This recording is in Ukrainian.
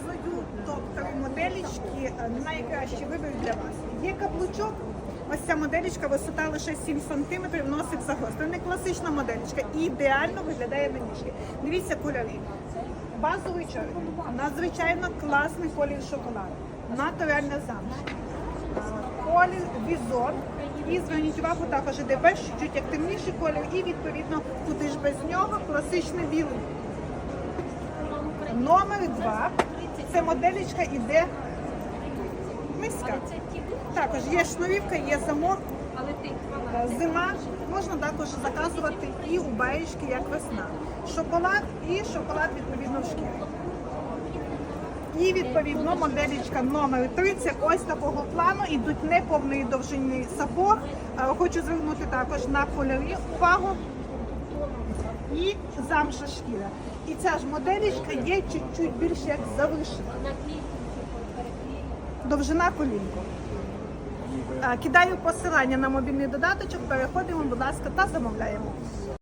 показую топ-три моделічки, е, найкращий вибір для вас. Є каблучок, ось ця моделічка, висота лише 7 см, носик загострий. Не класична моделічка, і ідеально виглядає на ніжки. Дивіться кольори. Базовий чорний, надзвичайно класний колір шоколаду, натуральна замша. Колір бізон. І зверніть увагу, також іде беж, чуть як темніший колір, і відповідно куди ж без нього класичний білий. Номер два. Це моделічка іде миська. Також є шнурівка, є замок. Зима можна також заказувати і у баєчки, як весна. Шоколад і шоколад відповідно в шкірі. І відповідно моделічка номер 3 це ось такого плану. Ідуть неповної довжини сапог. Е, Хочу звернути також на кольорі увагу і замша шкіра. І ця ж моделічка є чуть-чуть більше як завишена. Довжина колінку. Е, Кидаю посилання на мобільний додаточок, переходимо, будь ласка, та замовляємо.